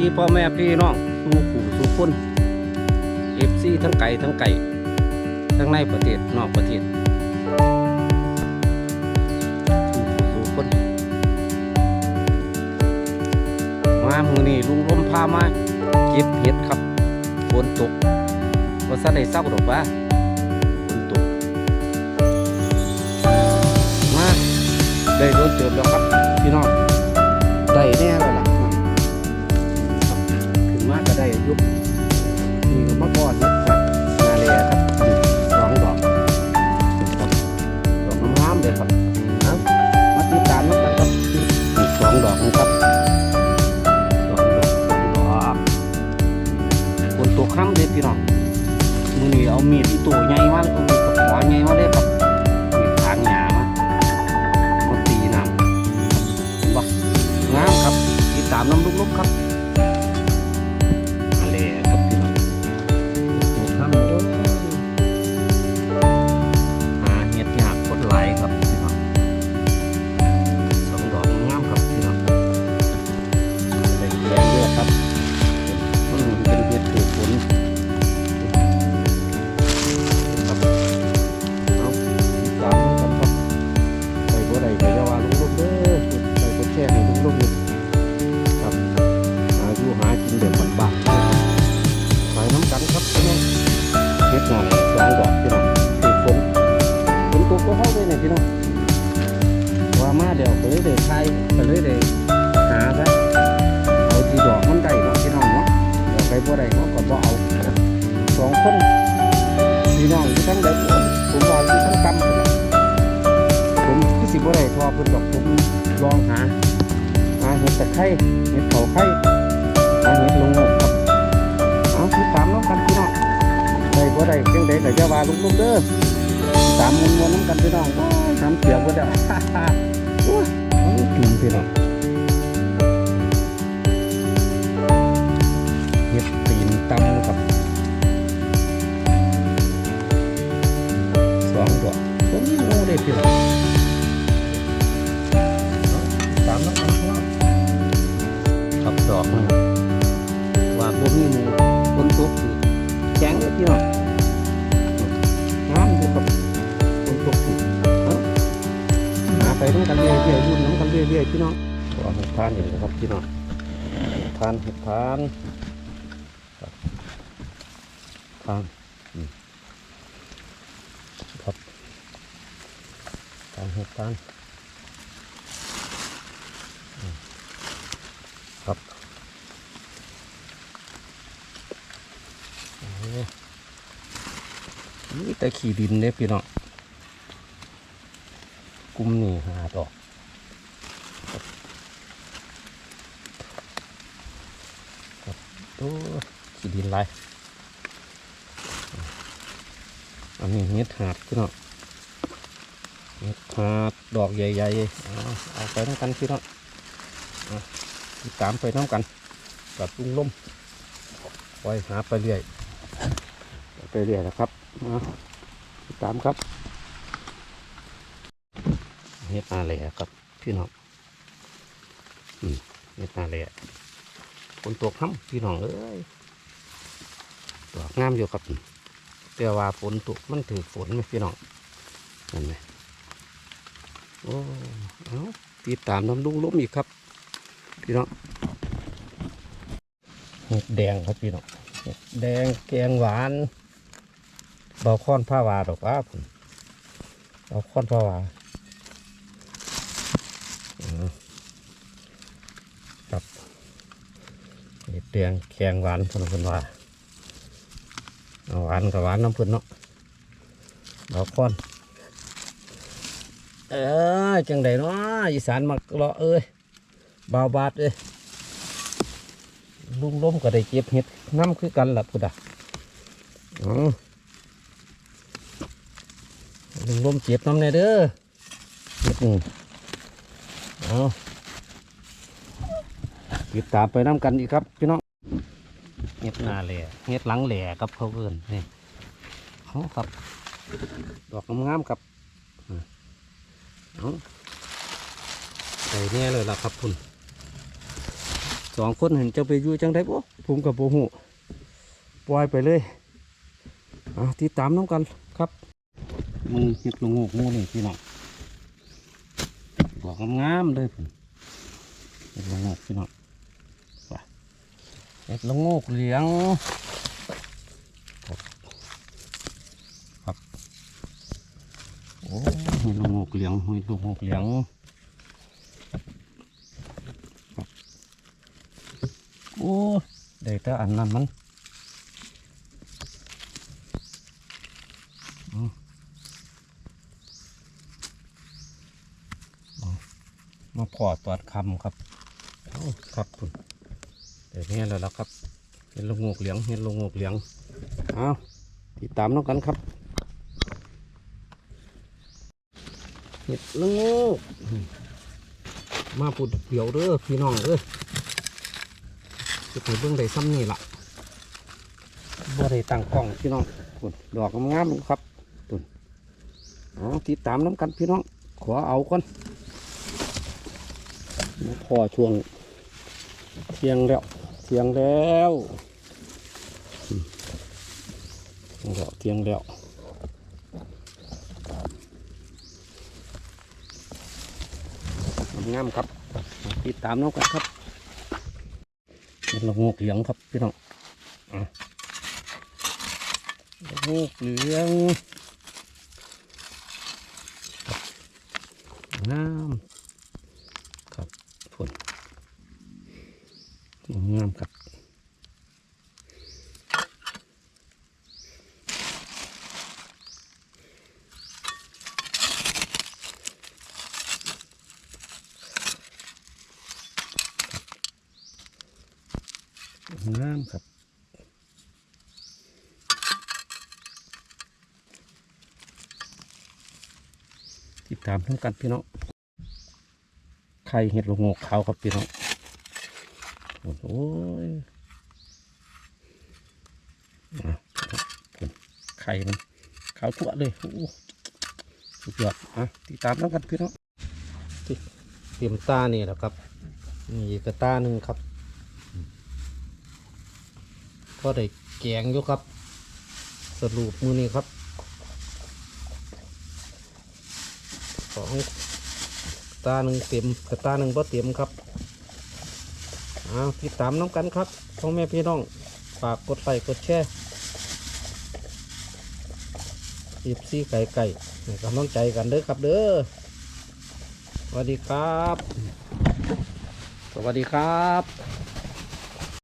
ดีพ่อแม่พี่น้องสู่ขู่สู่คนเอฟซีทั้งไก่ทั้งไก่ทั้งในประเทศนอกประเทศสู่ขู่สู่คนมามือนี้ลุงลมพามาเก็บเห็ดครับฝนตกว่าซะได้เศร้าดอกว่าฝนตกมาได้โดนเติบแล้วครับ ม เข้าไปเนี่ยพี่น้องว่ามาเดี๋ยวก็เลยได้ไทยก็เลยได้หาซะเอาที่ดอกมันได้เนาะพี่น้องเนาะเดี๋ยวไปบ่ได้เขาก็บ่เอาสองคนพี่น้องอยู่ทั้งใดผมผมว่าอยู่ทั้งกำผมคือสิบ่ได้ทอเพิ่นดอกผมลองหาหาเห็ดตะไคร้เห็ดเขาไข่หาเห็ดลงงกครับเอาติดตามน้องกันพี่น้องได้บ่ได้จังไดก็จะว่าลุกๆเด้อ ติดตามมวนๆน้องกันพี่น้องโอ้ยทำเสียงบ่ได้โอ้ยกินพี่น้องเฮ็ดตีนตำกับสองดอกผมนี่โง่ได้พี่น้องเอามน้องกันพี่น้องครับดอกนึงว่าบ่มีหมูฝนตกสิแข็งเลยพี่น้อง ไปน้ำกันเรื่อยๆยุ่นน้ำกันเรื่อยๆพี่น้องก็เห็ดทานอยู่นะครับพี่น้องทานเห็ดทานทานครับทานเห็ดทานครับนี่แต่ขี่ดินเนี่ยพี่น้อง กลุ่มนี่หาดอกโอ้ขีดินไรอันนี้เห็ดหาดพี่น้องเห็ดหาดดอกใหญ่ๆเอาเอาไปน้ำกันพี่น้องเอาติดตามไปน้ำกันกับลุงล่มคอยหาไปเรื่อยไปเรื่อยนะครับติดตามครับ เฮ็ดนาเลยครับพี่น้องอืมเฮ็ดนาเลยฝนตกค่ำพี่น้องเอ้ยดอกงามอยู่ครับแต่ว่าฝนตกมันถือฝนไหมพี่น้องนั่นไหมโอ้เอาติดตามน้ำลุงล้มอีกครับ พี่น้องเห็ดแดงครับพี่น้องแดงแกงหวานเบาค้อนผ้าวาดอกว่าผมเบาค้อนผ้าวาอืมครับเห็ ดแดงแกงหวานพนเพิ่นว่าหวานกับหวานน้ำพิ่นเนาะเบาค้อนเออจังใดเนาะอีสานมักเลาะเอ้ยเบาบาดเอ้ยลุงล้มก็ได้เก็บเห็ดน้ำคือกันล่ะพุดอะอ๋อลุงล้มเก็บน้ำในเด้อเห็ดนี่เอาติดตามไปน้ำกันอีกครับพี่น้อง เห็ดหน้าแหล่เห็ดหลังแหล่ครับเขาเอิ้นนี่เขาครับดอกงามๆครับอ่เอาใส่แน่เลยล่ะครับคุณสองคนเห็นจ้าไปอยู่จังได้บ่ผมกับโบหูปล่อยไปเลยอะติดตามน้ำกันครับมึงเห็ดลงงูงูนี่พี่น้องดอกงามๆเลยผมเห็ดลงงูพี่น้อง เห็ดลงงูกเหลียงครับโอ้เห็ดลงงูกเหลียงเห็ดลงงูกเหลียงโอ้ได้แต่อันนั้นมันมาพอตอดคำครับ ครับคุณ เดี๋ยวนี้แล้วล่ะครับเห็นลงงกเหลียงเห็นลงงกเหลียงเอาติดตามน้องกันครับเห็ดละโงกมาปุดเดี๋ยวเด้อพี่น้องเด้อจะไปเบื้องใดซ้ำนี่ล่ะบ่ได้ตั้งกล้องพี่น้องคุณดอกงามๆครับตุนเอาติดตามน้ำกันพี่น้อง ขอเอาก่อนพอช่วงเที่ยงแล้ว เทียงแล้วอืมเที่ยงแล้วเที่ยงแล้วงามครับ ติดตามน้องกันครับเป็นละงกเหลืองครับพี่น้องอะละงกเหลืองงามครับผล งามครับงามครับติดตามทั้งกันพี่น้องไข่เห็ดลงโงกขาวครับพี่น้อง โอ้ยไข่มันขาวทั่วเลยโอ้โหสุดยอดอะติดตามทั้งกันพี่น้องเตรียมตานี่แหละครับนี่อีกตาหนึ่งครับก็ได้แกงอยู่ครับ สรุปมือนี้ครับสองตาหนึ่งเต็มกระตาหนึ่งบ่เต็มครับ อาติดตามน้องกันครับพ่อแม่พี่น้องฝากกดไลค์กดแชร์อีบซี่ไก่ไก่กำลังใจกันเด้อครับเด้อสวัสดีครับ สวัสดีครับ